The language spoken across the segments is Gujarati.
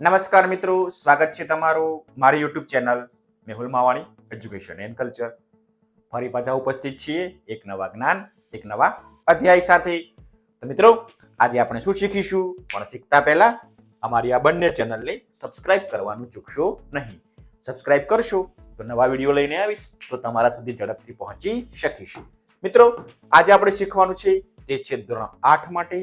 નમસ્કાર મિત્રો, સ્વાગત છે તમારું મારી YouTube channel Mehul Mavani education and culture ફરી પાછા ઉપસ્થિત છીએ એક નવા જ્ઞાન, એક નવા અધ્યાય સાથે. તો મિત્રો, આજે આપણે શું શીખીશું? પણ શીખતા પહેલા અમારી આ બંને ચેનલને સબસ્ક્રાઇબ કરવાનું ચૂકશો નહીં. સબસ્ક્રાઇબ કરશો તો નવા વીડિયો લઈને આવીશ તો તમારા સુધી ઝડપથી પહોંચી શકીશું. મિત્રો, આજે આપણે શીખવાનું છે તે છે ધોરણ આઠ માટે.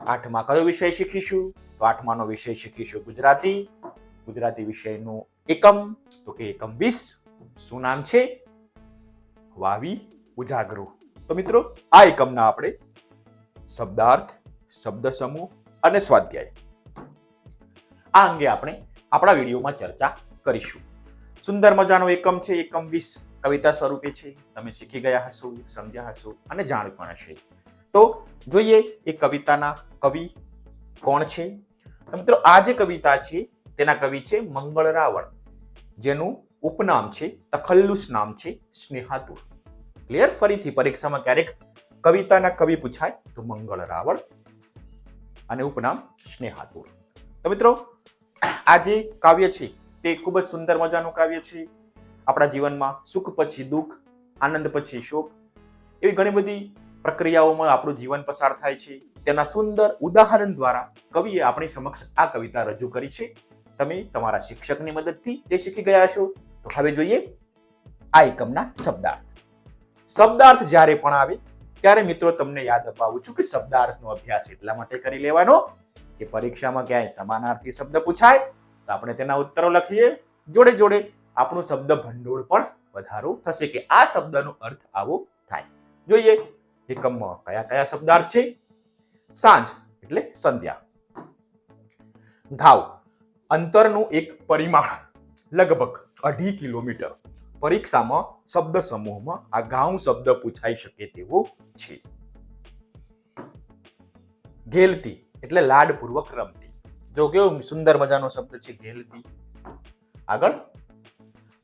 આઠમાં કયો વિષય શીખીશું? તો આઠમાનો વિષય શીખીશું ગુજરાતી. ગુજરાતી વિષયનું એકમ, તો કે એકમ વીસ. શું નામ છે? વાવી ઉજાગરો. તો મિત્રો, આ એકમના આપણે શબ્દાર્થ શબ્દ સમૂહ અને સ્વાધ્યાય. આ અંગે આપણે આપણા વિડીયોમાં ચર્ચા કરીશું. સુંદર મજાનો એકમ છે, એકમ વીસ. કવિતા સ્વરૂપે છે. તમે શીખી ગયા હશો, સમજ્યા હશો અને જાણ પણ હશે. તો જોઈએ એ કવિતાના કવિ કોણ છે? મિત્રો, આ જે કવિતા છે, તેના કવિ છે મંગળ રાવળ. જેનું ઉપનામ છે, તખલ્લુસ નામ છે, સ્નેહાતુર. ક્લિયર ફરીથી પરીક્ષામાં ક્યારેક કવિતાના કવિ પૂછાય, તો મંગળ રાવળ અને ઉપનામ સ્નેહાતુર. તો મિત્રો, આ જે કાવ્ય છે, તે ખૂબ જ સુંદર મજાનું કાવ્ય છે. આપણા જીવનમાં સુખ પછી દુઃખ, આનંદ પછી શોક, એવી ઘણી બધી પ્રક્રિયાઓમાં આપણું જીવન પસાર થાય છે. તેના સુંદર ઉદાહરણ દ્વારા કવિએ આપણી સમક્ષ આ કવિતા રજૂ કરી છે. તમે તમારા શિક્ષકની મદદથી તે શીખી ગયા છો તો હવે જોઈએ આ એકમના શબ્દાર્થ. શબ્દાર્થ જ્યારે પણ આવે, ત્યારે મિત્રો તમને યાદ અપાવું છું કે શબ્દાર્થનો અભ્યાસ એટલા માટે કરી લેવાનો કે પરીક્ષામાં ક્યાંય સમાનાર્થી શબ્દ પૂછાય, તો આપણે તેના ઉત્તરો લખીએ. જોડે જોડે આપણું શબ્દ ભંડોળ પણ વધારો થશે કે આ શબ્દનો અર્થ આવો થાય. જોઈએ એકમમાં કયા કયા શબ્દાર્થ છે? સાંજ, એટલે સંધ્યા. ઘાવ અંતરનું એક પરિમાણ, લગભગ અઢી કિલોમીટર. પરીક્ષામાં શબ્દ સમૂહમાં આ ગાઉં શબ્દ પૂછાઈ શકે તેવો છે. ગેલતી એટલે લાડપૂર્વક રમતી. જો કેવો સુંદર મજાનો શબ્દ છે ગેલતી આગળ.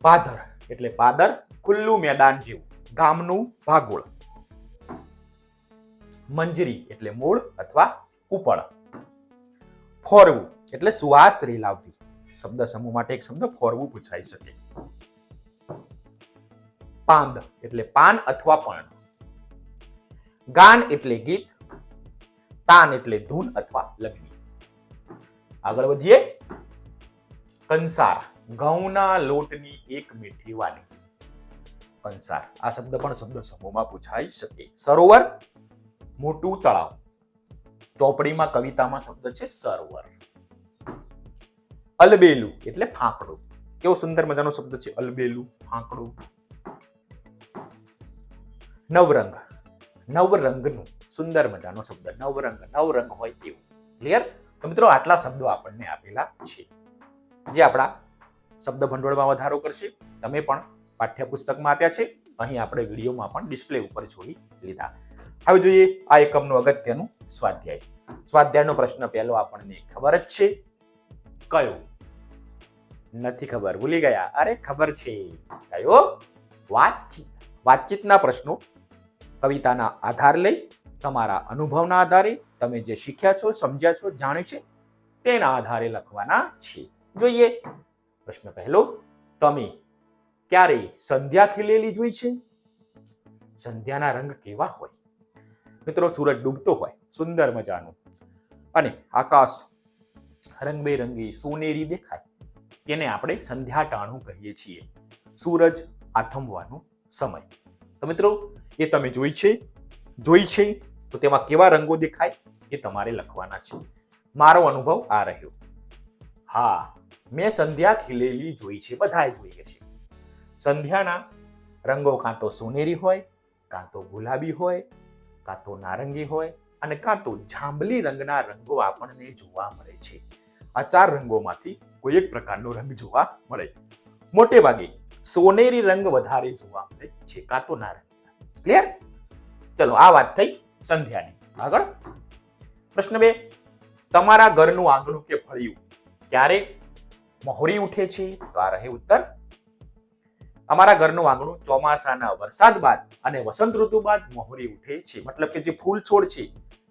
પાદર, એટલે પાદર ખુલ્લું મેદાન જેવું, ગામનું ભાગોળ. મંજરી એટલે મૂળ અથવા કુપળ. ફોરવું એટલે સુવાસ રેલાવવી શબ્દ સમૂહ માટે એક શબ્દ ફોરવું પૂછાઈ શકે. પાંદ એટલે પાન અથવા પણ. ગાન એટલે ગીત. તાન એટલે ધૂન અથવા લગ્ન. આગળ વધીએ. કંસાર. ઘઉંના લોટની એક મીઠી વાનગી. કંસાર. આ શબ્દ પણ શબ્દ સમૂહમાં પૂછાઈ શકે. સરોવર. મોટું તળાવ. ચોપડીમાં કવિતામાં શબ્દ છે સરોવર. અલબેલું એટલે ફાંકડું. કેવો સુંદર મજાનો શબ્દ છે અલબેલું, ફાંકડું. નવરંગ. નવરંગનું સુંદર મજાનો શબ્દ. નવરંગ નવરંગ હોય તેવું. ક્લિયર તો મિત્રો આટલા શબ્દો આપણને આપેલા છે. જે આપણા શબ્દ ભંડોળમાં વધારો કરશે. તમે પણ પાઠ્યપુસ્તકમાં આપ્યા છે. અહીં આપણે વિડીયોમાં પણ ડિસ્પ્લે ઉપર જોઈ લીધા. હવે જોઈએ આ એકમનું અગત્યનું સ્વાધ્યાય. સ્વાધ્યાયનો પ્રશ્ન પહેલો આપણને ખબર જ છે. કયો? નથી ખબર. ભૂલી ગયા. અરે ખબર છે. કયો? વાતચીત. વાતચીતના પ્રશ્નો. કવિતાના આધાર લઈ, તમારા અનુભવના આધારે, તમે જે શીખ્યા છો, સમજ્યા છો જાણ્યું છે, તેના આધારે લખવાના છે. જોઈએ. પ્રશ્ન પહેલો. તમે ક્યારે સંધ્યા ખીલેલી જોઈ છે? સંધ્યાના રંગ કેવા હોય? મિત્રો, સૂરજ ડૂબતો હોય, સુંદર મજાનું. અને આકાશ રંગબેરંગી, સોનેરી દેખાય, તેને આપણે સંધ્યા ટાણું કહીએ છીએ. સૂરજ આથમવાનો સમય. તો મિત્રો, એ તમે જોઈ છે? જોઈ છે? તો તેમાં કેવા રંગો દેખાય? એ તમારે લખવાના છે. મારો અનુભવ આ રહ્યો. હા, મેં સંધ્યા ખીલેલી જોઈ છે, બધાએ જોઈએ છે. સંધ્યાના રંગો કાં તો સોનેરી હોય, કાં તો ગુલાબી હોય કાં તો નારંગી હોય અને કાં તો જાંબલી રંગના રંગો આપણને જોવા મળે છે. આ ચાર રંગોમાંથી કોઈ એક પ્રકારનો રંગ જોવા મળે. મોટે ભાગે સોનેરી રંગ વધારે જોવા મળે છે કાં તો નારંગી. ક્લિયર ચલો, આ વાત થઈ સંધ્યાની. આગળ. પ્રશ્ન બે. તમારા ઘરનું આંગણું કે ફળિયું? ક્યારે? મહોરી ઉઠે છે? તો આ રહે ઉત્તર. અમારા ઘરનું આંગણું ચોમાસાના વરસાદ બાદ અને વસંત ઋતુ બાદ મહોરી ઉઠે છે. મતલબ કે જે ફૂલ છોડ છે,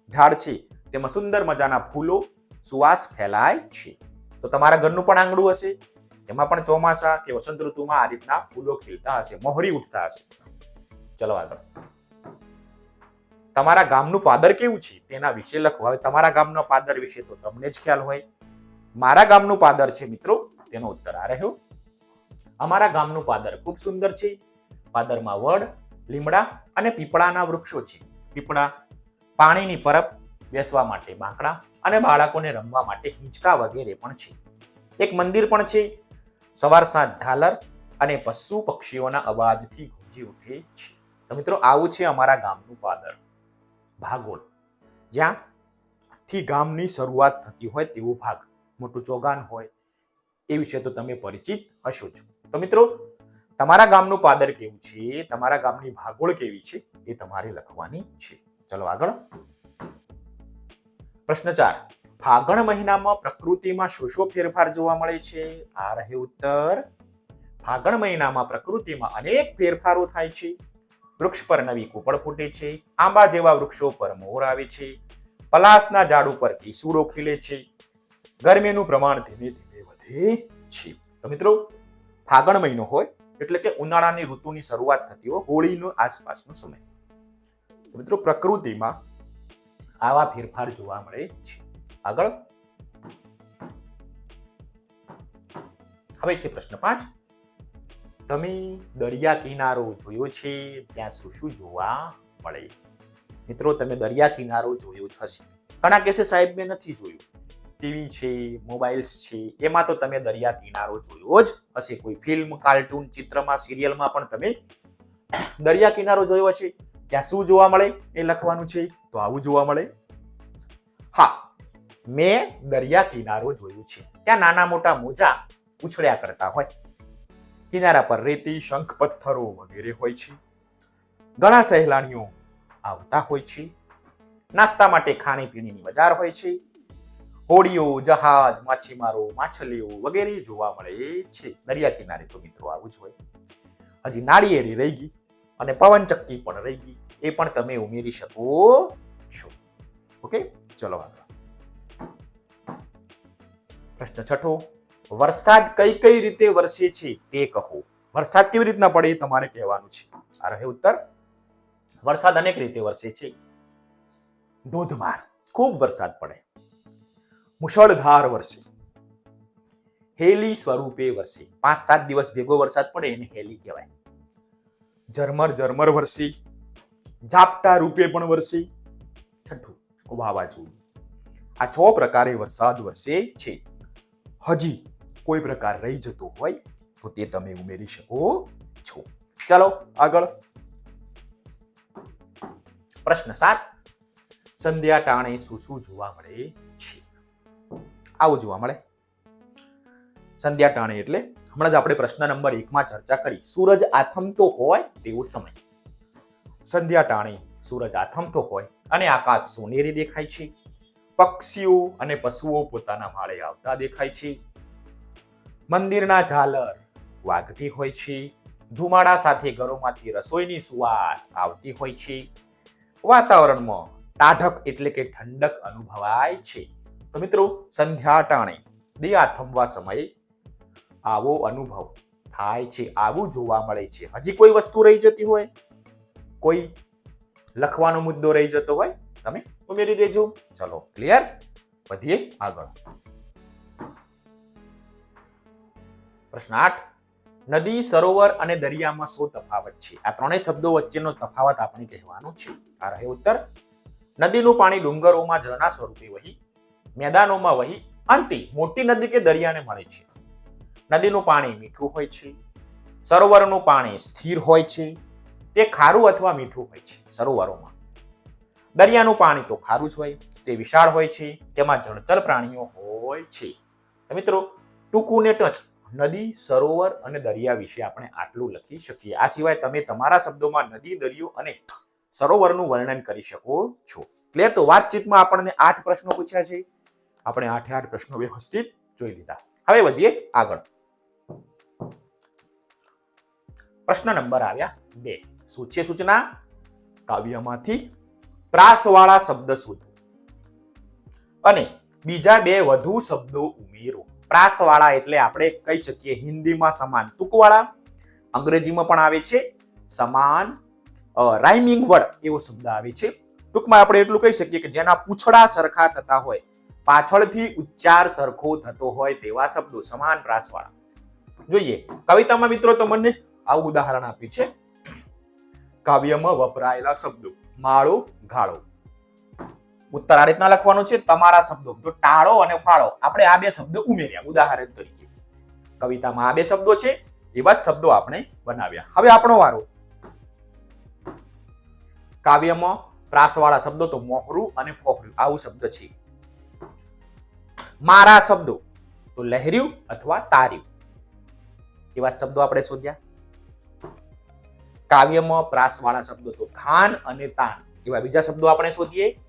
ઝાડ છે, તેમાં સુંદર મજાના ફૂલો, સુવાસ ફેલાય છે. તો તમારા ઘરનું પણ આંગણું હશે? એમાં પણ ચોમાસા કે વસંત ઋતુમાં આ રીતના ફૂલો ખીલતા હશે, મોહરી ઉઠતા હશે. ચલો આગળ. તમારા ગામનું પાદર કેવું છે? તેના વિશે લખો. હવે તમારા ગામનો પાદર વિશે તો તમને જ ખ્યાલ હોય. મારા ગામનું પાદર છે મિત્રો, તેનો ઉત્તર આ રહ્યો. અમારા ગામનું પાદર ખૂબ સુંદર છે. પાદરમાં વડ, લીમડા અને પીપળાના વૃક્ષો છે. પીપળા પાણીની પરબ બેસવા માટે બાંકડા અને બાળકોને રમવા માટે હિંચકા વગેરે પણ છે. એક મંદિર પણ છે. સવાર સાંજ ઝાલર અને પશુ પક્ષીઓના અવાજથી ગુંજી ઉઠે છે. તો મિત્રો, આવું છે અમારા ગામનું પાદર. ભાગોળ. જ્યાંથી ગામની શરૂઆત થતી હોય તેવો ભાગ. મોટું ચોગાન હોય. એ વિશે તો તમે પરિચિત હશો જ. તો મિત્રો, તમારા ગામનું પાદર કેવું છે? તમારા ગામની ભાગોળ કેવી છે? એ તમારે લખવાની છે. ચલો આગળ. પ્રશ્ન ચાર. ફાગણ મહિનામાં પ્રકૃતિમાં શું શું ફેરફાર જોવા મળે છે? આ રહે ઉત્તર. ફાગણ મહિનામાં પ્રકૃતિમાં અનેક ફેરફારો થાય છે. વૃક્ષ પર નવી કુપળ ફૂટે છે. આંબા જેવા વૃક્ષો પર મોર આવે છે. પલાસના ઝાડ ઉપર કેસુડો ખીલે છે. ગરમીનું પ્રમાણ ધીમે ધીમે વધે છે. તો મિત્રો ફાગણ મહિનો હોય, એટલે કે ઉનાળાની ઋતુની શરૂઆત થતી હોય હોળીનો આસપાસનો સમય. મિત્રો પ્રકૃતિમાં આવા ફેરફાર જોવા મળે છે. આગળ. હવે છે પ્રશ્ન પાંચ. તમે દરિયા કિનારો જોયો છે, ત્યાં શું શું જોવા મળે? મિત્રો, તમે દરિયા કિનારો જોયો જ હશે. ઘણા કહેશે સાહેબ, મેં નથી જોયું. ટીવી છે, મોબાઈલ્સ છે, એમાં તો તમે દરિયા કિનારો જોયો જ હશે. કોઈ ફિલ્મ કાર્ટૂન ચિત્રમાં સિરિયલમાં પણ તમે દરિયા કિનારો જોયો હશે. ત્યાં શું જોવા મળે એ લખવાનું છે. તો આવું જોવા મળે. હા, મેં દરિયા કિનારો જોયું છે. ત્યાં નાના મોટા મોજા ઉછળ્યા કરતા હોય. કિનારા પર રેતી, શંખ પથ્થરો વગેરે હોય છે. ઘણા સહેલાણીઓ આવતા હોય છે. નાસ્તા માટે ખાણીપીણીની બજાર હોય છે. હોડીઓ, જહાજ, માછીમારો, માછલીઓ વગેરે જોવા મળે છે. દરિયા કિનારે તો મિત્રો આવું જ હોય. હજી નાળિયેરી રહી ગઈ અને પવનચક્કી પણ રહી ગઈ. એ પણ તમે ઉમેરી શકો છો. ઓકે? ચલો પ્રશ્ન છઠ્ઠો. વરસાદ કઈ કઈ રીતે વરસે છે તે કહો. વરસાદ કેવી રીતના પડે એ તમારે કહેવાનું છે. આ રહે ઉત્તર. વરસાદ અનેક રીતે વરસે છે. ધોધમાર. ખૂબ વરસાદ પડે. મુશળધાર વરસે હેલી સ્વરૂપે વરસે પાંચ સાત દિવસ ભેગો વરસાદ પડે એને હેલી કહેવાય. ઝરમર ઝરમર વરસી ઝાપટા રૂપે પણ વરસી છઠ્ઠું વાવાઝોડું. આ છ પ્રકારે વરસાદ વરસે છે. હજી કોઈ પ્રકાર રહી જતો હોય તો તે તમે ઉમેરી શકો છો. ચાલો આગળ. પ્રશ્ન સાત. સંધ્યા ટાણે શું શું જોવા મળે? આવું જોવા મળે. સંધ્યા ટાણે એટલે હમણાં જ આપણે પ્રશ્ન નંબર એકમાં ચર્ચા કરી. સૂરજ આથમતો હોય તેવો સમય. સંધ્યા ટાણે સૂરજ આથમતો હોય અને આકાશ સોનેરી દેખાય છે. પક્ષીઓ અને પશુઓ પોતાના માળે આવતા દેખાય છે. મંદિરના ઝાલર વાગતી હોય છે. ધુમાડા સાથે ઘરોમાંથી રસોઈની સુવાસ આવતી હોય છે. વાતાવરણમાં ટાઢક એટલે કે ઠંડક અનુભવાય છે. તો મિત્રો, સંધ્યા ટાણે. દિયા થંભવા સમયે આવો અનુભવ થાય છે, આવું જોવા મળે છે. હજી કોઈ વસ્તુ રહી જતી હોય? કોઈ લખવાનો મુદ્દો રહી જતો હોય? તમે ઉમેરી દેજો. ચલો, ક્લિયર? વધીએ આગળ. પ્રશ્ન આઠ. નદી, સરોવર અને દરિયામાં શું તફાવત છે? આ ત્રણેય શબ્દો વચ્ચેનો તફાવત આપણે કહેવાનો છે. આ રહે ઉત્તર. નદીનું પાણી ડુંગરોમાં, જળના સ્વરૂપે વહી મેદાનોમાં વહી અંતે મોટી નદી કે દરિયાને મળે છે. નદીનું પાણી મીઠું હોય છે. સરોવરનું પાણી સ્થિર હોય છે. તે ખારું અથવા મીઠું હોય છે સરોવરોમાં. દરિયાનું પાણી તો ખારું જ હોય, તે વિશાળ હોય છે, તેમાં જળચર પ્રાણીઓ હોય છે. મિત્રો ટૂંકું ને ટચ નદી, સરોવર અને દરિયા વિશે આપણે આટલું લખી શકીએ. આ સિવાય તમે તમારા શબ્દોમાં નદી, દરિયો અને સરોવરનું વર્ણન કરી શકો છો. ક્લિયર? તો વાતચીતમાં આપણને આઠ પ્રશ્નો પૂછ્યા છે. આપણે આઠે આઠ પ્રશ્નો વ્યવસ્થિત જોઈ લીધા. હવે વધીએ આગળ. પ્રશ્ન નંબર આવ્યા બે. શું છે સૂચના. કાવ્યમાંથી પ્રાસવાળા શબ્દ શોધો. અને બીજા બે વધુ શબ્દો ઉમેરો. પ્રાસવાળા એટલે આપણે કહી શકીએ હિન્દીમાં સમાન ટૂંકવાળા. અંગ્રેજીમાં પણ આવે છે સમાન રાઇમિંગ વર્ડ એવો શબ્દ આવે છે. ટૂંકમાં આપણે એટલું કહી શકીએ કે જેના પૂછડા સરખા થતા હોય. પાછળથી ઉચ્ચાર સરખો થતો હોય તેવા શબ્દો સમાન પ્રાસવાળા જોઈએ, કવિતામાં મિત્રો તો મને આવું ઉદાહરણ આપ્યું છે. કાવ્યમાં વપરાયેલા શબ્દો, માળો, ગાળો. ઉત્તર આ રીતના લખવાનું છે, તમારા શબ્દો. તો ટાળો અને ફાળો. આપણે આ બે શબ્દો ઉમેર્યા, ઉદાહરણ તરીકે. કવિતામાં આ બે શબ્દો છે, એવા જ શબ્દો આપણે બનાવ્યા. હવે આપણો વારો. કાવ્યમાં પ્રાસવાળા શબ્દો તો મોહરું અને ફોહરું. આવું શબ્દ છે. મારા શબ્દો. તો લહેર્યું અથવા તાર્યું. એવા શબ્દો આપણે શોધ્યા. કાવ્યમાં પ્રાસવાળા શબ્દો તો ખાન અને તાન. એવા બીજા શબ્દો આપણે શોધીએ.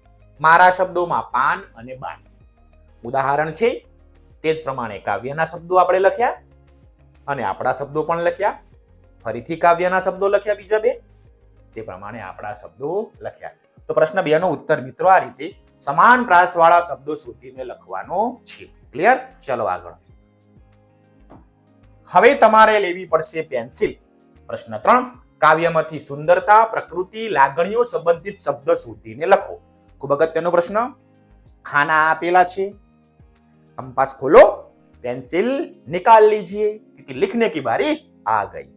મારા શબ્દોમાં પાન અને બાન. ઉદાહરણ છે, તે જ પ્રમાણે કાવ્યના શબ્દો આપણે લખ્યા. અને આપણા શબ્દો પણ લખ્યા. ફરીથી કાવ્યના શબ્દો લખ્યા બીજા બે. તે પ્રમાણે આપણા શબ્દો લખ્યા. તો પ્રશ્ન બે નો ઉત્તર મિત્રો આ રીતે સમાન પ્રાસવાળા શબ્દો શોધીને લખવાનો છે. ક્લિયર ચલો આગળ. હવે તમારે લેવી પડશે પેન્સિલ. પ્રશ્ન ત્રણ. કાવ્યમાંથી સુંદરતા, પ્રકૃતિ, લાગણીઓ સંબંધિત શબ્દ શોધીને લખો. ખૂબ અગત્યનો પ્રશ્ન. ખાના આપેલા છે. કંપાસ ખોલો. પેન્સિલ નિકાલ લીજીએ. ક્યોંકિ લિખને કી બારી આ ગઈ.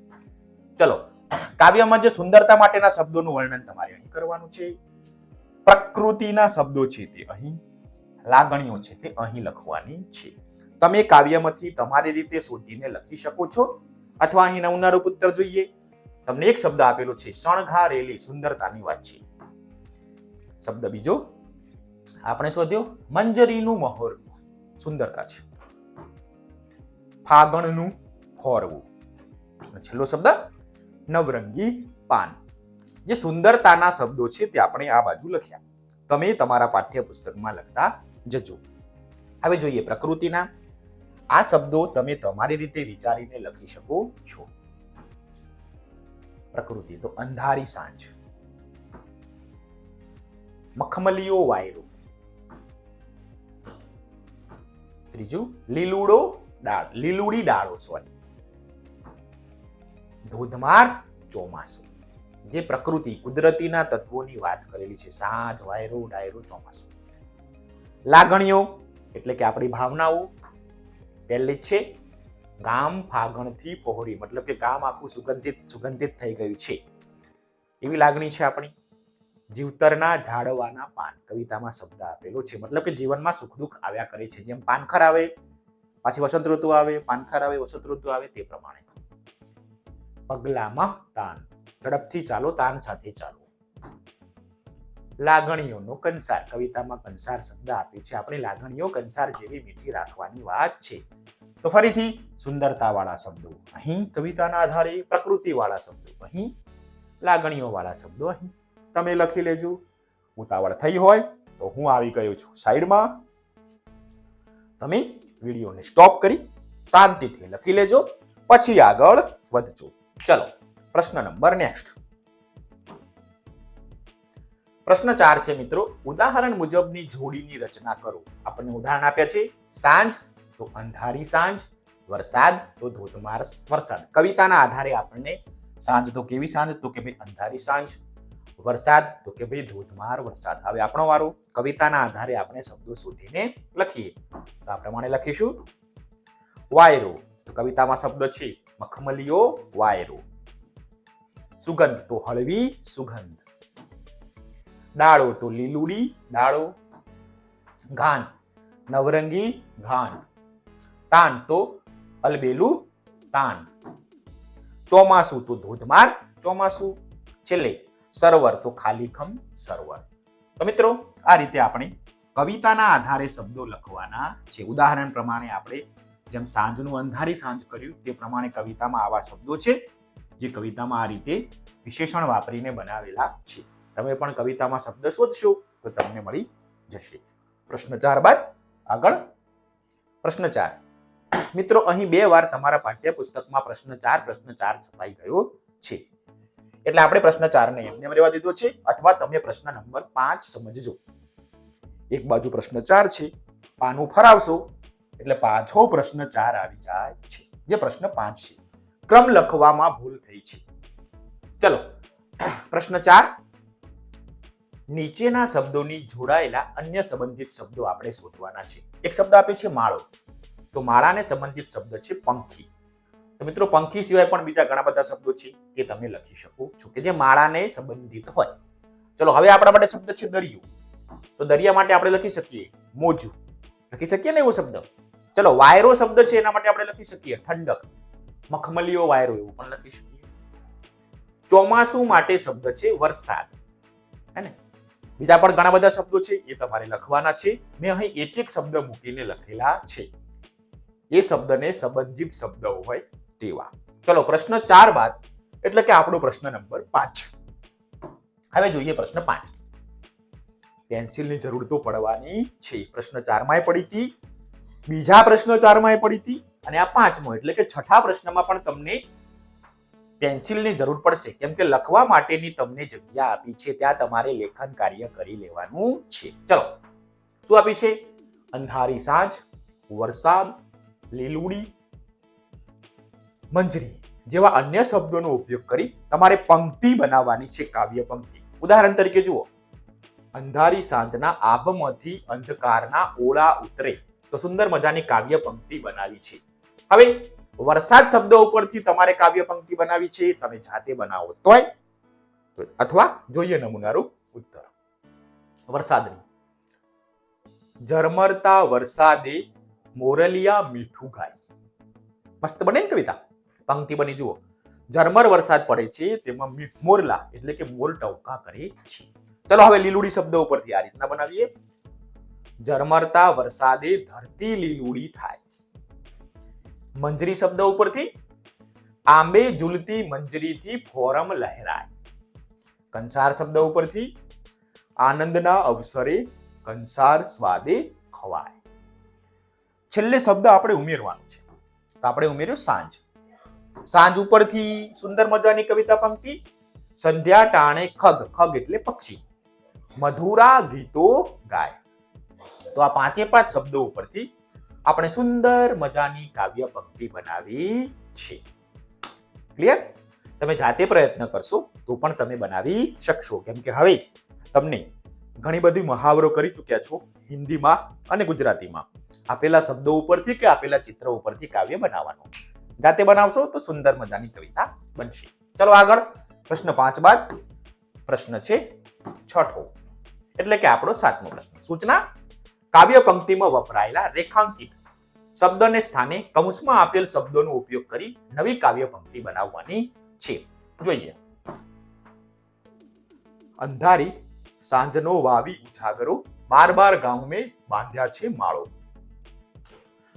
ચલો. કાવ્યમાં જે સુંદરતા માટેના શબ્દોનું વર્ણન તમારે અહીં કરવાનું છે. પ્રકૃતિના શબ્દો છે તે અહીં, લાગણીઓ છે તે અહીં લખવાની છે. તમે કાવ્યમાંથી તમારી રીતે શોધીને લખી શકો છો અથવા અહીં નવનારો પુત્ર જોઈએ. તમને એક શબ્દ આપેલો છે, શણગારેલી સુંદરતાની વાત છે. શબ્દ બીજો, આપણે શોધ્યો, મંજરીનું મહોર સુંદરતા છે. ફાગણનું ફોરવું છેલ્લો શબ્દ, નવરંગી પાન. જે સુંદરતાના શબ્દો છે તે આપણે આ બાજુ લખ્યા. તમે તમારા પાઠ્યપુસ્તકમાં લખતા જજો. હવે જોઈએ પ્રકૃતિના. આ શબ્દો તમે તમારી રીતે વિચારીને લખી શકો છો. પ્રકૃતિ તો અંધારી સાંજ. મખમલીઓ વાયરો. ત્રીજું, લીલુડો ડાળ, લીલુડી ડાળો સોરી ધોધમાર ચોમાસું. જે પ્રકૃતિ કુદરતીના તત્વોની વાત કરેલી છે, સાંજ, વાયરો, ડાયરો, ચોમાસું. લાગણીઓ એટલે કે આપણી ભાવનાઓ, પહેલી જ છે, ગામ ફાગણથી પહોળી, મતલબ કે ગામ આખું સુગંધિત સુગંધિત થઈ ગયું છે. એવી લાગણી છે આપણી? જીવતરના ઝાડવાના પાન, કવિતામાં શબ્દ આપેલો છે. મતલબ કે જીવનમાં સુખ દુઃખ આવ્યા કરે છે. જેમ પાનખર આવે, પાછી વસંત ઋતુ આવે, પાનખર આવે, વસંત ઋતુ આવે તે પ્રમાણે. પગલામાં તાન. ઝડપથી ચાલો તાન સાથે ચાલો. લાગણીઓનો કંસાર. કવિતામાં કંસાર શબ્દ આપ્યો છે. આપણી લાગણીઓ, કંસાર જેવી મીઠી રાખવાની વાત છે. તો ફરીથી સુંદરતાવાળા શબ્દો. અહીં કવિતાના આધારે પ્રકૃતિવાળા શબ્દો. અહીં લાગણીઓવાળા શબ્દો. અહીં તમે લખી લેજો. ઉતાવળ થઈ હોય તો હું આવી ગયો છું સાઈડમાં. તમે વિડીયોને સ્ટોપ કરી શાંતિથી લખી લેજો. પછી આગળ વધજો. ચલો. પ્રશ્ન નંબર નેક્સ્ટ પ્રશ્ન ચાર છે મિત્રો, ઉદાહરણ મુજબની જોડીની રચના કરો. આપણને ઉદાહરણ આપ્યા છે, સાંજ તો અંધારી સાંજ, વરસાદ તો ધોધમાર વરસાદ. કવિતાના આધારે આપણને સાંજ તો કેવી સાંજ? તો કે ભાઈ અંધારી સાંજ, વરસાદ તો કે ભાઈ ધોધમાર વરસાદ. હવે આપણો વારો, કવિતાના આધારે આપણે શબ્દો શોધીને લખીએ. તો આ પ્રમાણે લખીશું. વાયરો, તો કવિતામાં શબ્દ છે, મખમલીઓ વાયરો. સુગંધ તો હળવી સુગંધ. ડાળો તો લીલુડી ડાળો. ઘાન નવરંગી ઘાન તાન તો અલબેલું તાન ચોમાસું તો ધોધમાર ચોમાસું. છેલ્લે સરોવર તો ખાલીખમ સરોવર. તો મિત્રો, આ રીતે આપણે કવિતાના આધારે શબ્દો લખવાના છે. ઉદાહરણ પ્રમાણે આપણે જેમ સાંજનું અંધારી સાંજ કર્યું, તે પ્રમાણે કવિતામાં આવા શબ્દો છે. જે કવિતામાં આ રીતે વિશેષણ વાપરીને બનાવેલા છે. તમે પણ કવિતામાં શબ્દ શોધશો તો તમને મળી જશે. પ્રશ્ન ચાર બાદ આગળ. પ્રશ્ન ચાર. મિત્રો, અહીં બે વાર તમારા પાઠ્યપુસ્તકમાં પ્રશ્ન ચાર પ્રશ્ન ચાર છપાઈ ગયો છે. એટલે આપણે પ્રશ્ન ચારને એમને રહેવા દીધો છે અથવા તમે પ્રશ્ન નંબર પાંચ સમજજો. એક બાજુ પ્રશ્ન ચાર છે, પાનું ફરાવશો એટલે પાછો પ્રશ્ન ચાર આવી જાય છે. જે પ્રશ્ન પાંચ છે. ક્રમ લખવામાં ભૂલ થઈ છે. ચલો, પ્રશ્ન ચાર. નીચેના શબ્દોની જોડાયેલા અન્ય સંબંધિત શબ્દો આપણે શોધવાના છે. એક શબ્દ આપે છે માળો. તો માળાને સંબંધિત શબ્દ છે પંખી. તો મિત્રો, પંખી સિવાય પણ બીજા ઘણા બધા શબ્દો છે કે તમે લખી શકો છો કે જે માળાને સંબંધિત હોય. ચલો, હવે આપણા માટે શબ્દ છે દરિયો. તો દરિયા માટે આપણે લખી શકીએ મોજું. લખી શકીએ ને એવો શબ્દ? ચલો, વાયરો શબ્દ છે, એના માટે આપણે લખી શકીએ ઠંડક. મખમલીઓ વાયરો એવું પણ લખી શકીએ. ચોમાસું માટે શબ્દ છે વરસાદ. હે બીજા પણ ઘણા બધા શબ્દો છે, એ તમારે લખવાના છે. મેં અહીં એક એક શબ્દ મૂકીને લખેલા છે. એ શબ્દને સંબંધિત શબ્દો હોય તેવા. ચલો, પ્રશ્ન ચાર બાદ, એટલે કે આપણો પ્રશ્ન નંબર પાંચ. હવે જોઈએ પ્રશ્ન પાંચ. પેન્સિલની જરૂર તો પડવાની છે. પ્રશ્ન ચારમાંય પડી હતી બીજા પ્રશ્ન ચારમાંય પડી હતી અને આ પાંચમો, એટલે કે છઠ્ઠા પ્રશ્નમાં પણ તમને પેન્સિલની જરૂર પડશે, કેમ કે લખવા માટેની તમને જગ્યા આપી છે, ત્યાં તમારે લેખન કાર્ય કરી લેવાનું છે. ચલો, શું આપી છે? અંધારી સાંજ, વરસાદ, લીલુડી, મંજરી, જેવા અન્ય શબ્દોનો ઉપયોગ કરી તમારે પંક્તિ બનાવવાની છે, કાવ્ય પંક્તિ. ઉદાહરણ તરીકે જુઓ, અંધારી સાંજના આભમાંથી અંધકારના ઓળા ઉતરે. તો સુંદર મજાની કાવ્ય પંક્તિ બનાવી છે. હવે વરસાદ શબ્દ ઉપરથી તમારે કાવ્ય પંક્તિ બનાવી છે, તમે જાતે બનાવો તોય. અથવા જોઈએ નમૂનારૂપ ઉત્તર. વરસાદની. ઝરમરતા વરસાદે મોરલિયા મીઠું ગાય. મસ્ત બને ને કવિતા? પંક્તિ બની, જુઓ. ઝરમર વરસાદ પડે છે, તેમાં મોરલા એટલે કે મોર ટવકા કરે છે. ચલો હવે લીલુડી શબ્દ ઉપરથી આ રીતના બનાવીએ. ઝરમરતા વરસાદે ધરતી લીલુડી થાય. મંજરી શબ્દ ઉપરથી આંબે ઝૂલતી મંજરીથી ફોરમ લહેરાય. કંસાર શબ્દ ઉપરથી આનંદના અવસરે કંસાર સ્વાદે ખવાય. છેલ્લે શબ્દ આપણે ઉમેરવાનો છે. તો આપણે ઉમેર્યું સાંજ. સાંજ ઉપરથી સુંદર મજાની કવિતા પંક્તિ, સંધ્યા ટાણે ખગ ખગ એટલે પક્ષી. મધુરા ગીતો ગાય. તો આ પાંચે પાંચ શબ્દો ઉપરથી આપણે સુંદર મજાની કાવ્ય પંક્તિ બનાવી છે. ક્લિયર તમે જાતે પ્રયત્ન કરશો તો પણ તમે બનાવી શકશો. કેમ કે હવે તમને ઘણી બધી મહાવરો કરી ચૂક્યા છો હિન્દીમાં અને ગુજરાતીમાં. આપેલા શબ્દો ઉપરથી કે આપેલા ચિત્ર ઉપરથી કાવ્ય બનાવવાનું. જાતે બનાવશો તો સુંદર મજાની કવિતા બનશે. ચલો આગળ પ્રશ્ન પાંચ બાદ. પ્રશ્ન છે છઠ્ઠો. એટલે કે આપણો સાતમો પ્રશ્ન. સૂચના કાવ્ય પંક્તિમાં વપરાયેલા રેખાંકિત શબ્દને સ્થાને કૌંસમાં આપેલ શબ્દોનો ઉપયોગ કરી નવી કાવ્ય પંક્તિ બનાવવાની છે. જોઈએ. અંધારી સાંજનો વાવી ઉજાગરો બાર બાર ગામ મેં બાંધ્યા છે માળો.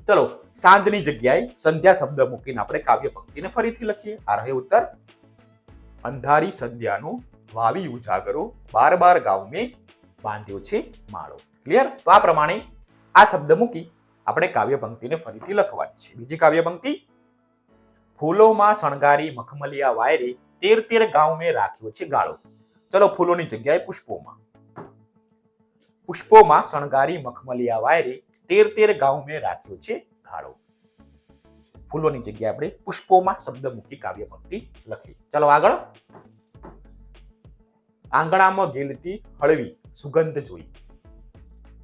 ચલો, સાંજની જગ્યાએ સંધ્યા શબ્દ મૂકીને આપણે કાવ્ય પંક્તિને ફરીથી લખીએ. આ રહે ઉત્તર. અંધારી સંધ્યાનો વાવી ઉજાગરો બાર બાર ગાઉ મેં બાંધ્યો છે માળો. ક્લિયર તો આ પ્રમાણે આ શબ્દ મૂકી આપણે કાવ્ય પંક્તિને ફરીથી લખવાની છે. બીજી કાવ્ય પંક્તિ, ફૂલોમાં શણગારી મખમલિયા વાયરે તેર તેર ગાંવ મેં રાખ્યો છે ગાળો. ચલો ફૂલોની જગ્યાએ પુષ્પોમાં. પુષ્પોમાં શણગારી મખમલિયા વાયરે તેર તેર ગાંવ મેં રાખ્યો છે ગાળો. ફૂલોની જગ્યાએ આપણે પુષ્પોમાં શબ્દ મૂકી કાવ્ય પંક્તિ લખી. ચલો આગળ. આંગણામાં ગેલતી હળવી સુગંધ જોઈ.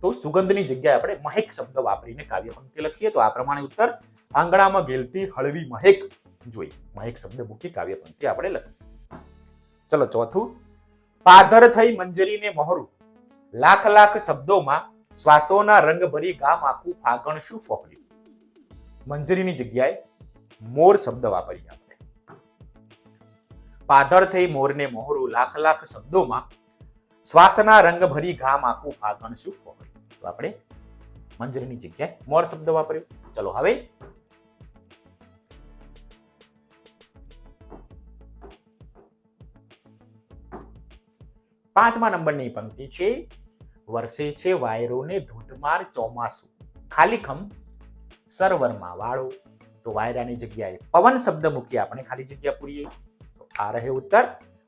તો સુગંધની જગ્યાએ આપણે મહેક શબ્દ વાપરીને કાવ્ય પંક્તિ લખીએ. તો આ પ્રમાણે ઉત્તર, આંગણામાં ગેલતી હળવી મહેક જોઈ મહેક શબ્દ મૂકી કાવ્ય પંક્તિ આપણે લખી. ચલો ચોથું. પાધર થઈ મંજરીને મહોરું. લાખ લાખ શબ્દોમાં શ્વાસોના રંગ ભરી ગામ આખું ફાગણ શું ફોકલ્યું મંજરીની જગ્યાએ મોર શબ્દ વાપરીએ આપણે. પાધર થઈ મોરને મોહરું, લાખ લાખ શબ્દોમાં શ્વાસના રંગ ભરી ઘામ આખું ફાગણ શું ફોકલ્યું તો આપણે મંજરીની જગ્યાએ મોર શબ્દ વાપર્યો. ચલો હવે પાંચમા નંબરની પંક્તિ છે વર્ષે છે વાયરોને ધોધમાર ચોમાસું. ખાલી ખમ, સર્વરમાં વાળો. તો વાયરાની જગ્યાએ પવન શબ્દ મૂકી આપણે, ખાલી જગ્યા પૂરીએ. તો આ રહે ઉત્તર.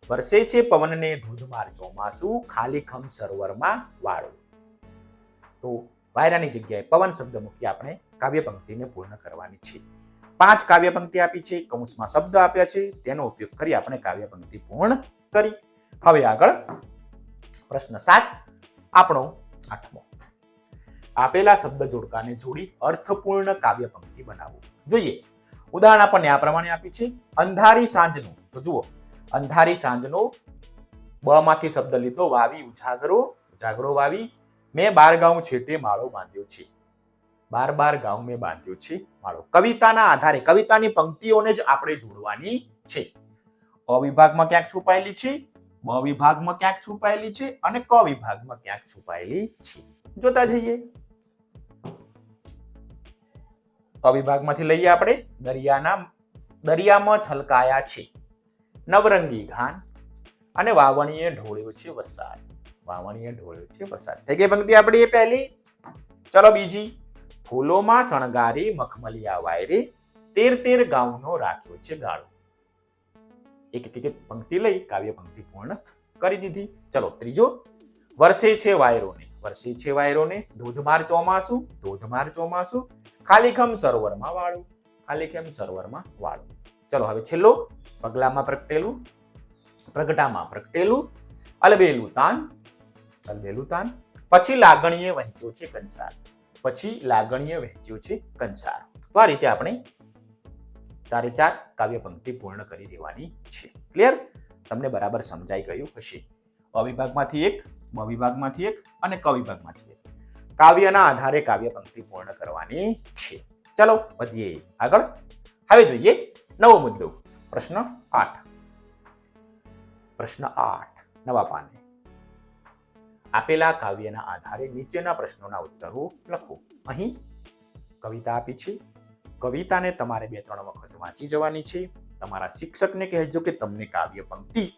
વરસે છે પવનને ધોધમાર ચોમાસું, ખાલી ખમ સરોવરમાં વાળો. તો વાયરાની જગ્યાએ પવન શબ્દ મૂકી આપણે કાવ્ય પંક્તિને પૂર્ણ કરવાની છે. પાંચ કાવ્ય પંક્તિ આપી છે, કૌંસમાં શબ્દ આપ્યા છે, તેનો ઉપયોગ કરી આપણે કાવ્ય પંક્તિ પૂર્ણ કરી. હવે આગળ પ્રશ્ન સાત, આપણો આઠમો. આપેલા શબ્દ જોડકાને જોડી અર્થપૂર્ણ કાવ્ય પંક્તિ બનાવો જોઈએ. ઉદાહરણ આપણને આ પ્રમાણે આપ્યું છે, અંધારી સાંજનું. તો જુઓ અંધારી સાંજનો બ માંથી શબ્દ લીધો, વાવી, ઉજાગરો ઉજાગરો વાવી. મેં બાર ગાઉં છેટે માળો બાંધ્યો છે. બાર બાર ગાઉં મેં બાંધ્યો છે માળો. કવિતાના આધારે, કવિતાની પંક્તિઓને જ આપણે જોડવાની છે. અ વિભાગમાં ક્યાંક છુપાયેલી છે બ વિભાગમાં ક્યાંક છુપાયેલી છે અને ક વિભાગમાં ક્યાંક છુપાયેલી છે. જોતા જઈએ. અ લઈએ આપણે. દરિયાના, દરિયામાં છલકાયા છે. નવરંગી ઘાન અને વાવણીએ ઢોળ્યો છે વરસાદ. વાવણીએ ઢોળ્યો છે વરસાદ. થઈ ગઈ પંક્તિ આપણી એ પહેલી? ચલો બીજી. ફૂલોમાં શણગારી મખમલિયા વાયરે, તેર તેર ગાઉનો રાખ્યો છે ગાળો. એક એક પંક્તિ લઈ કાવ્ય પંક્તિ પૂર્ણ કરી દીધી. ચલો ત્રીજો. વર્ષે છે વાયરોને. વર્ષે છે વાયરોને. ધોધમાર ચોમાસું ધોધમાર ચોમાસું. ખાલીખમ સરોવરમાં વાળું. ખાલીખમ સરોવરમાં વાળું. ચલો હવે છેલ્લો પગલામાં પ્રગટેલું, પ્રગટામાં પ્રગટેલું, અલબેલું તાન અલબેલું તાન. પછી લાગણીએ વહેંચ્યો છે કંસાર. પછી લાગણીએ વહેંચ્યો છે કંસાર. તો આ રીતે આપણે ચારે ચાર કાવ્ય પંક્તિ પૂર્ણ કરી દેવાની છે. ક્લિયર તમને બરાબર સમજાઈ ગયું હશે. અવિભાગમાંથી એક, બ વિભાગમાંથી એક અને ક વિભાગમાંથી એક. કાવ્યના આધારે કાવ્ય પંક્તિ પૂર્ણ કરવાની છે. ચલો વધીએ આગળ. હવે જોઈએ નવો મુદ્દો પ્રશ્ન આઠ. પ્રશ્ન આઠ, નવા પાને. આપેલા કાવ્યના આધારે નીચેના પ્રશ્નોના ઉત્તરો લખો. અહીં કવિતા આપી છે. કવિતાને તમારે બે, ત્રણ વખત વાંચી જવાની છે. તમારા શિક્ષકને કહેજો કે તમને કાવ્ય પંક્તિ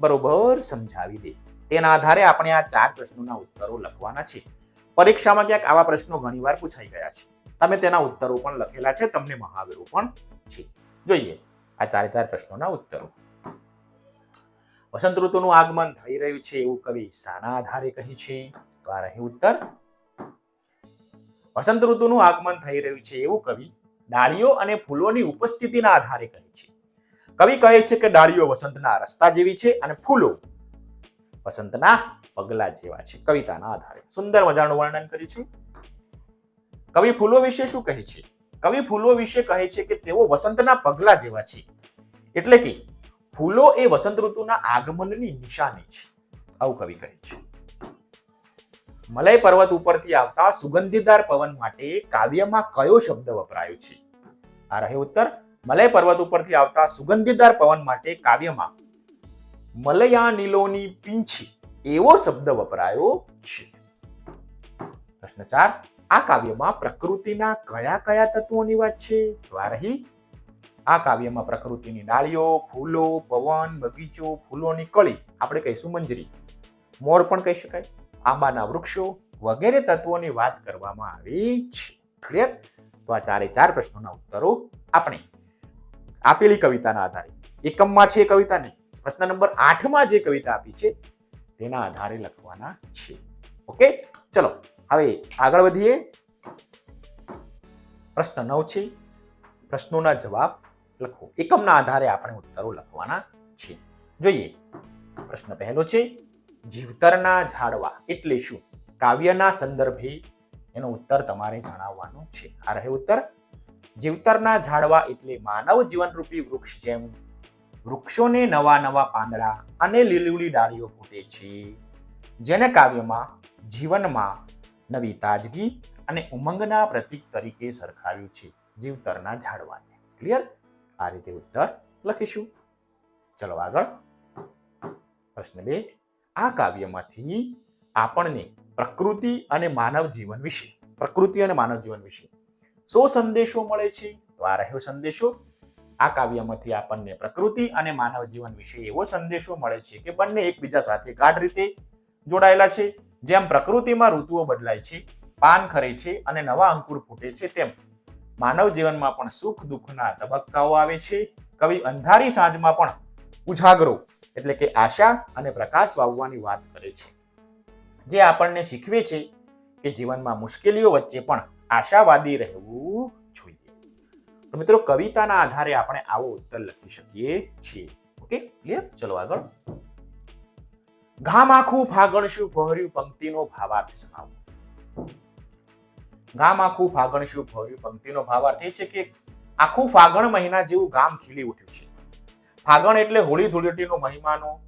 બરોબર સમજાવી દે. તેના આધારે આપણે આ ચાર પ્રશ્નોના ઉત્તરો લખવાના છે. પરીક્ષામાં ક્યાંક આવા પ્રશ્નો ઘણીવાર પૂછાઈ ગયા છે. તમે તેના ઉત્તરો પણ લખેલા છે. તમને મહાવરો પણ છે. જોઈએ. આ ચારે ચાર પ્રશ્નોના ઉત્તરો. વસંત ઋતુનું આગમન થઈ રહ્યું છે એવું કવિ શાના આધારે કહી છે. તો આ રહ્યું ઉત્તર. વસંત ઋતુનું આગમન થઈ રહ્યું છે એવું કવિ ડાળીઓ અને ફૂલોની ઉપસ્થિતિના આધારે કહે છે. કવિ કહે છે કે ડાળીઓ વસંતના રસ્તા જેવી છે અને ફૂલો વસંતના પગલા જેવા છે. કવિતાના આધારે. સુંદર મજાનું વર્ણન કર્યું છે. કવિ ફૂલો વિશે શું કહે છે? કવિ ફૂલો વિશે કહે છે કે તેઓ વસંતના પગલા જેવા છે. એટલે કે ફૂલો એ વસંત ઋતુના આગમનની નિશાની છે. આવું કવિ કહે છે. મલય પર્વત ઉપરથી આવતા સુગંધીદાર પવન માટે કાવ્યમાં કયો શબ્દ વપરાયો છે? આ રહે ઉત્તર. મલય પર્વત ઉપરથી આવતા સુગંધીદાર પવન માટે કાવ્યમાં મલયાનીલોની પીંછી એવો શબ્દ વપરાયો છે. પ્રશ્ન ચાર. આ કાવ્યમાં પ્રકૃતિના કયા કયા તત્વોની વાત છે? દ્વારહી. આ કાવ્યમાં પ્રકૃતિની ડાળીઓ, ફૂલો, પવન, બગીચો, ફૂલોની કળી, આપણે કહીશું મંજરી. મોર પણ કહી શકાય. આંબાના વૃક્ષો વગેરે તત્વોની વાત કરવામાં આવી છે. ક્લિયર તો આ ચારે ચાર પ્રશ્નોના ઉત્તરો આપણે આપેલી કવિતાના આધારે. એકમમાં છે કવિતા નહીં પ્રશ્ન નંબર આઠમાં જે કવિતા આપી છે, તેના આધારે લખવાના છે. ઓકે ચલો. હવે આગળ વધીએ. પ્રશ્ન નવ છે. પ્રશ્નોના જવાબ લખો. એકમના આધારે આપણે ઉત્તરો લખવાના છે. જોઈએ. પ્રશ્ન પહેલો છે. જીવતરના ઝાડવા એટલે શું? કાવ્યના સંદર્ભે એનો ઉત્તર તમારે જણાવવાનો છે. આ રહે ઉત્તર. જીવતરના ઝાડવા એટલે માનવ જીવનરૂપી વૃક્ષ જેમ વૃક્ષોને નવા નવા પાંદડા અને લીલીવલી ડાળીઓ ફૂટે છે. જેને કાવ્યમાં જીવનમાં નવી તાજગી અને ઉમંગના પ્રતીક તરીકે સરખાવ્યું છે જીવતરના ઝાડવાને. ક્લિયર આ રીતે ઉત્તર લખીશું. ચલો આગળ. પ્રશ્ન બે. આ કાવ્યમાંથી આપણને પ્રકૃતિ અને માનવ જીવન વિશે, પ્રકૃતિ અને માનવ જીવન વિશે શો સંદેશો મળે છે. તો આ રહ્યો સંદેશો. આ કાવ્યમાંથી આપણને પ્રકૃતિ અને માનવ જીવન વિશે એવો સંદેશો મળે છે કે બંને એકબીજા સાથે ગાઢ રીતે જોડાયેલા છે. જેમ પ્રકૃતિમાં ઋતુઓ બદલાય છે, પાન ખરે છે અને નવા અંકુર ફૂટે છે તેમ માનવ જીવનમાં પણ સુખ દુઃખના તબક્કાઓ આવે છે. કવિ અંધારી સાંજમાં પણ ઉજાગરો એટલે કે આશા અને પ્રકાશ વાવવાની વાત કરે છે. જે આપણને શીખવે છે કે જીવનમાં મુશ્કેલીઓ વચ્ચે પણ આશાવાદી રહેવું જોઈએ. તો મિત્રો, કવિતાના આધારે આપણે આવો ઉત્તર લખી શકીએ છીએ. Okay, clear? ચલો આગળ. ગામ આખું ફાગણ શું પહોર્યું પંક્તિનો ભાવાર્થ જણાવો. ગામ આખું ફાગણ શું પહોર્યું પંક્તિનો ભાવાર્થ એ છે કે આખું ફાગણ મહિના જેવું ગામ ખીલી ઉઠ્યું છે. ફાગણ એટલે હોળી ધૂળેટીનો મહિમાનો,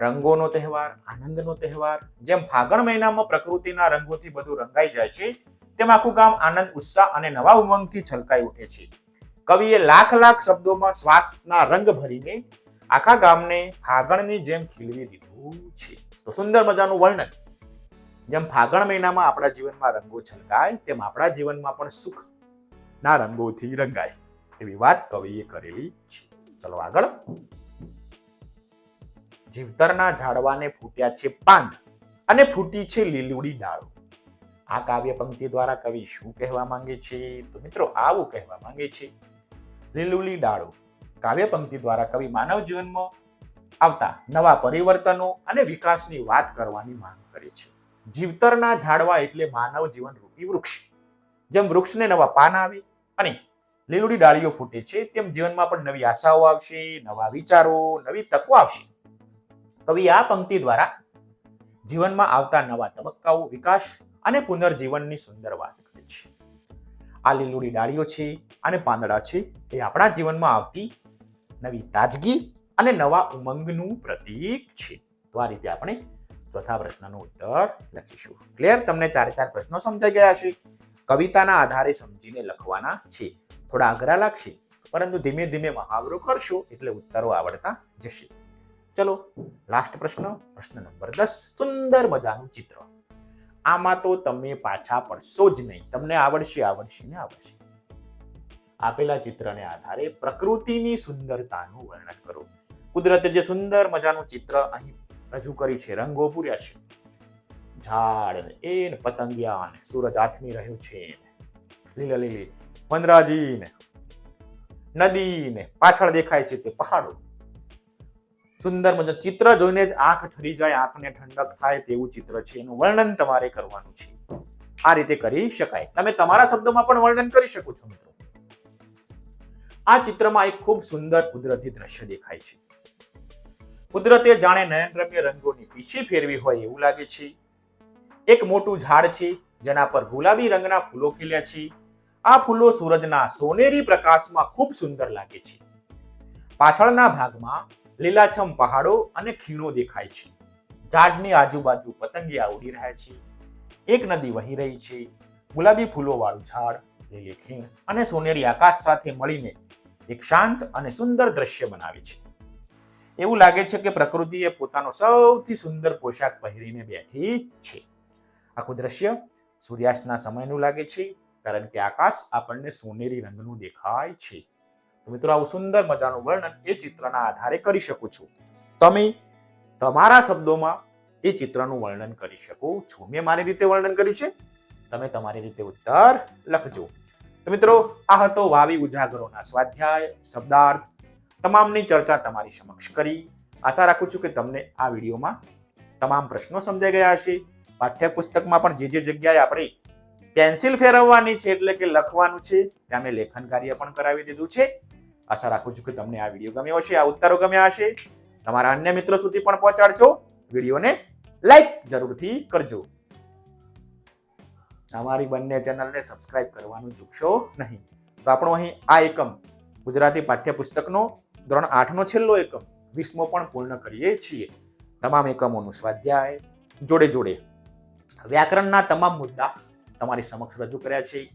રંગોનો તહેવાર, આનંદનો તહેવાર. જેમ ફાગણ મહિનામાં પ્રકૃતિના રંગોથી બધું રંગાઈ જાય છે, તેમ આખું ગામ આનંદ, ઉત્સાહ અને નવા ઉમંગથી છલકાઈ ઉઠે છે. કવિએ લાખ લાખ શબ્દોમાં શ્વાસના રંગ ભરીને આખા ગામને ફાગણની જેમ ખીલવી દીધું છે. તો સુંદર મજાનું વર્ણન. જેમ ફાગણ મહિનામાં આપણા જીવનમાં રંગો છલકાય, તેમ આપણા જીવનમાં પણ સુખના રંગોથી રંગાય. એવી વાત કવિએ કરેલી છે. ચલો આગળ. જીવતરના ઝાડવાને ફૂટ્યા છે પાન અને ફૂટી છે લીલુડી ડાળો. આ કાવ્ય પંક્તિ દ્વારા કવિ શું કહેવા માંગે છે? તો મિત્રો, આવું કહેવા માંગે છે. લીલુડી ડાળો. કાવ્ય પંક્તિ દ્વારા કવિ માનવ જીવનમાં આવતા નવા પરિવર્તનો અને વિકાસની વાત કરવાની માંગ કરે છે. જીવતરના ઝાડવા એટલે માનવ જીવન રૂપી વૃક્ષ. જેમ વૃક્ષને નવા પાન આવે અને લીલુડી ડાળીઓ ફૂટે છે, તેમ જીવનમાં પણ નવી આશાઓ આવશે, નવા વિચારો, નવી તકો આવશે. કવિ આ પંક્તિ દ્વારા જીવનમાં આવતા નવા તબક્કાઓ, વિકાસ અને પુનર્જીવનની સુંદર વાત કરે છે. આ લીલુડી ડાળીઓ છે અને પાંદડા છે, એ આપણા જીવનમાં આવતી નવી તાજગી અને નવા ઉમંગનું પ્રતીક છે. તો આ રીતે આપણે ચોથા પ્રશ્નનો ઉત્તર લખીશું. ક્લિયર તમને ચારે ચાર પ્રશ્નો સમજાઈ ગયા છે કવિતાના આધારે સમજીને લખવાના છે. થોડા અઘરા લાગશે, પરંતુ ધીમે ધીમે મહાવરો કરશો એટલે ઉત્તરો આવડતા જશે. ચલો લાસ્ટ પ્રશ્ન પ્રશ્ન નંબર દસ. સુંદર મજાનું ચિત્ર. આમાં તો તમે પાછા પડશો જ નહીં. તમને આવડશે આવડશે ને આવડશે. આપેલા ચિત્રને આધારે પ્રકૃતિની સુંદરતાનું વર્ણન કરો. કુદરતે જે સુંદર મજાનું ચિત્ર અહીં રજૂ કરી છે, રંગો પૂર્યા છે. ઝાડ ને એ પતંગિયા ને સૂરજ આથમી રહ્યો છે લીલા લીલી વનરાજી ને નદી ને પાછળ દેખાય છે તે પહાડો. સુંદર મજા ચિત્ર જોઈને જ આંખ ઠરી જાય, આંખને ઠંડક થાય તેવું ચિત્ર છે. એનું વર્ણન તમારે કરવાનું છે. આ રીતે કરી શકાય. તમે તમારા શબ્દોમાં પણ વર્ણન કરી શકો છો મિત્રો. આ ચિત્રમાં એક ખૂબ સુંદર કુદરતી દ્રશ્ય દેખાય છે. કુદરતે જાણે નયનરમ્ય રંગોની પીછી ફેરવી હોય એવું લાગે છે. એક મોટું ઝાડ છે, જેના પર ગુલાબી રંગના ફૂલો ખીલ્યા છે. આ ફૂલો સૂરજના સોનેરી પ્રકાશમાં ખૂબ સુંદર લાગે છે. પાછળના ભાગમાં લીલાછમ પહાડો અને ખીણો દેખાય છે. ઝાડની આજુબાજુ પતંગિયા ઉડી રહ્યા છે. એક નદી વહી રહી છે. ગુલાબી ફૂલો વાળું ઝાડ લીલી ખીણ અને સોનેરી આકાશ સાથે મળીને એક શાંત અને સુંદર દ્રશ્ય બનાવે છે. એવું લાગે છે કે પ્રકૃતિએ પોતાનો સૌથી સુંદર પોશાક પહેરીને બેઠી છે. આખું દ્રશ્ય સૂર્યાસ્તના સમયનું લાગે છે, કારણ કે આકાશ આપણને સોનેરી રંગનું દેખાય છે. મિત્રો, આવું સુંદર મજાનું વર્ણન એ ચિત્રના આધારે કરી શકો છો. તમે તમારા શબ્દોમાં એ ચિત્રનું વર્ણન કરી શકો છો. મેં મારી રીતે વર્ણન કર્યું છે. તમે તમારી રીતે ઉત્તર લખજો. તો મિત્રો, આ હતો વાવી ઉજાગરોના સ્વાધ્યાય, શબ્દાર્થ. તમામની ચર્ચા તમારી સમક્ષ કરી. આશા રાખું છું કે તમને આ વિડીયોમાં તમામ પ્રશ્નો સમજાઈ ગયા હશે. પાઠ્યપુસ્તકમાં પણ જે જે જગ્યાએ આપણે પેન્સિલ ફેરવવાની છે એટલે કે લખવાનું છે, ત્યાં મેં લેખન કાર્ય પણ કરાવી દીધું છે. આશા રાખું છું કે તમને આ વીડિયો ગમ્યો હશે, આ ઉત્તરો ગમ્યા હશે. તમારા અન્ય મિત્રો સુધી પણ પહોંચાડજો. વિડીયોને લાઈક જરૂરથી કરજો. અમારી બંને ચેનલને સબસ્ક્રાઇબ કરવાનું ચૂકશો નહીં. તો આપણો અહીં આ એકમ, ગુજરાતી પાઠ્યપુસ્તકનો ધોરણ આઠનો છેલ્લો એકમ, વીસમો પણ પૂર્ણ કરીએ છીએ. તમામ એકમોનું સ્વાધ્યાય જોડે જોડે. વ્યાકરણના તમામ મુદ્દા તમારી સમક્ષ રજૂ કર્યા છે.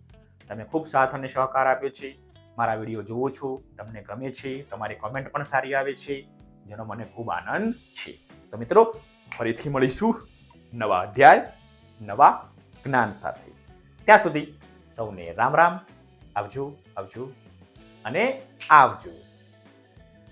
તમે ખૂબ સાથ અને સહકાર આપ્યો છે. મારા વીડિયો જોઉં છો, તમને ગમે છે, તમારી કોમેન્ટ પણ સારી આવે છે, જેનો મને ખૂબ આનંદ છે. તો મિત્રો, ફરીથી મળીશું નવા અધ્યાય, નવા જ્ઞાન સાથે. ત્યાં સુધી સૌને રામ રામ. આવજો આવજો અને આવજો.